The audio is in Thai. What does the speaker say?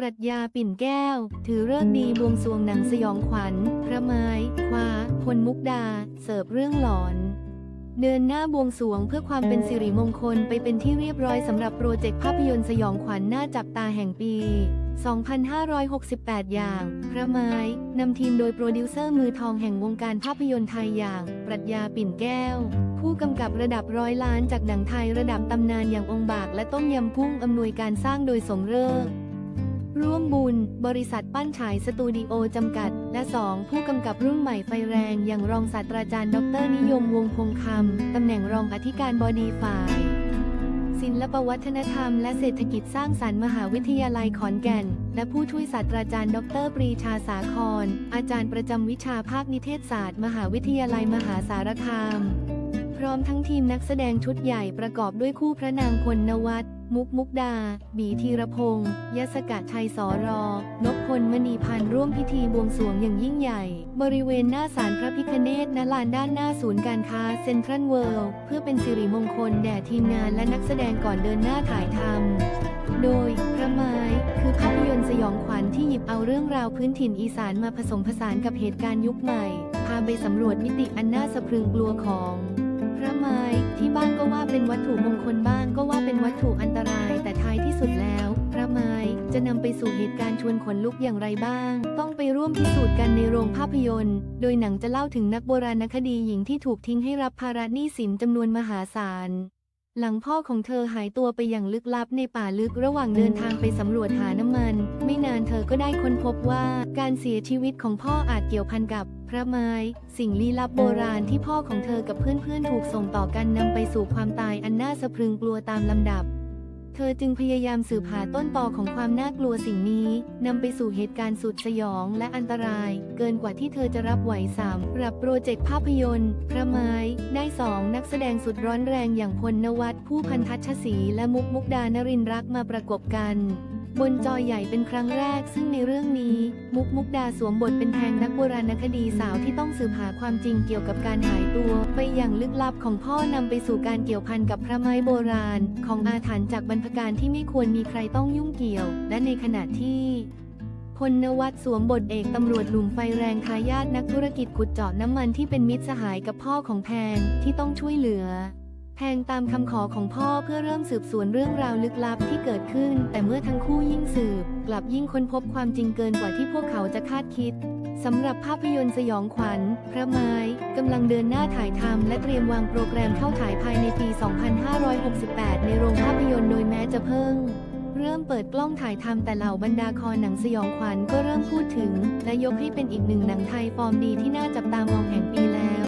ปรัชญาปิ่นแก้ว ถือเลิกษ์ดีบวงสวงหนังสยองขวัญ พระไม้คว้าพลมุกดา เสิร์ฟเรื่องหลอน เดินหน้าบวงสวงเพื่อความเป็นสิริมงคลไปเป็นที่เรียบร้อยสำหรับโปรเจกต์ภาพยนตร์สยองขวัญหน้าจับตาแห่งปี 2568 อย่าง พระไม้นำทีมโดยโปรดิวเซอร์มือทองแห่งวงการภาพยนตร์ไทยอย่าง ปรัชญาปิ่นแก้ว ผู้กำกับระดับร้อยล้านจากหนังไทยระดับตำนานอย่างองค์บาก และต้มยำกุ้งอำนวยการสร้างโดยสมเริก ร่วมบุญ บริษัทปั้นฉายสตูดิโอจำกัด และ 2 ผู้กำกับรุ่นใหม่ไฟแรง อย่างรองศาสตราจารย์ ดรนิยมวงศ์คงคำ ตำแหน่งรองอธิการบดีฝ่าย ศิลปวัฒนธรรมและเศรษฐกิจสร้างสรรค์มหาวิทยาลัยขอนแก่น และผู้ช่วยศาสตราจารย์ ดรปรีชาสาคร อาจารย์ประจำวิชาภาคนิเทศศาสตร์ มหาวิทยาลัยมหาสารคาม พร้อมทั้งทีมนักแสดงชุดใหญ่ประกอบด้วยคู่พระนางพลนวัต มุกมุกดา บีธีรพงษ์ยศกะชัยสอรอนพพลมณีพันธ์ร่วมพิธีบวงสรวงอย่างยิ่งใหญ่ บริเวณหน้าศาลพระพิคเนศณลานด้านหน้าศูนย์การค้าเซ็นทรัลเวิลด์เพื่อเป็นสิริมงคลแด่ทีมงานและนักแสดงก่อนเดินหน้าถ่ายทำโดยพระไม้คือภาพยนตร์สยองขวัญที่หยิบเอาเรื่องราวพื้นถิ่นอีสานมาผสมผสานกับเหตุการณ์ยุคใหม่ พาไปสำรวจมิติอันน่าสะพรึงกลัวของ พระไม้ ที่บ้านก็ว่าเป็นวัตถุมงคลบ้างก็ว่าเป็นวัตถุอันตราย แต่ท้ายที่สุดแล้ว พระไม้จะนำไปสู่เหตุการณ์ชวนขนลุกอย่างไรบ้าง ต้องไปร่วมพิสูจน์กันในโรงภาพยนตร์ โดยหนังจะเล่าถึงนักโบราณคดีหญิงที่ถูกทิ้งให้รับภาระหนี้สินจำนวนมหาศาลหลังพ่อของเธอหายตัวไปอย่างลึกลับในป่าลึกระหว่างเดินทางไปสำรวจหาน้ำมัน ไม่นานเธอก็ได้ค้นพบว่าการเสียชีวิตของพ่ออาจเกี่ยวพันกับ พระไม้ สิ่งลี้ลับโบราณที่พ่อของเธอกับเพื่อนๆ ถูกส่งต่อกันนำไปสู่ความตายอันน่าสะพรึงกลัวตามลำดับ เธอจึงพยายามสืบหาต้นตอของความน่ากลัวสิ่งนี้นำไปสู่เหตุการณ์สุดสยองและอันตราย เกินกว่าที่เธอจะรับไหวสามรับโปรเจกต์ภาพยนตร์ พระไม้ ได้สองนักแสดงสุดร้อนแรงอย่างพลนวัตผู้พันทัชศรีและมุกมุกดานรินรักมาประกบกัน บนจอใหญ่เป็นครั้งแรก ซึ่งในเรื่องนี้ มุกมุกดาสวมบทเป็นแทงนักโบราณคดีสาวที่ต้องสืบหาความจริงเกี่ยวกับการหายตัว ไปอย่างลึกลับของพ่อนำไปสู่การเกี่ยวพันกับพระไม้โบราณ ของอาถรรพ์จากบรรพการที่ไม่ควรมีใครต้องยุ่งเกี่ยว และในขณะที่พลนวัตสวมบทเอกตำรวจหนุ่มไฟแรงทายาทนักธุรกิจขุดเจาะน้ำมันที่เป็นมิตรสหายกับพ่อของแพงที่ต้องช่วยเหลือ แพงตามคำขอของพ่อเพื่อเริ่มสืบสวนเรื่องราวลึกลับที่เกิดขึ้น แต่เมื่อทั้งคู่ยิ่งสืบ กลับยิ่งค้นพบความจริงเกินกว่าที่พวกเขาจะคาดคิดสำหรับภาพยนตร์สยองขวัญ พระไม้กำลังเดินหน้าถ่ายทำและเตรียมวางโปรแกรมเข้าฉายภายในปี 2568 ในโรงภาพยนตร์โดยแม้จะเพิ่ง เริ่มเปิดกล้องถ่ายทำแต่เหล่าบรรดาคอหนังสยองขวัญก็เริ่มพูดถึง และยกให้เป็นอีกหนึ่งหนังไทยฟอร์มดีที่น่าจับตามองแห่งปี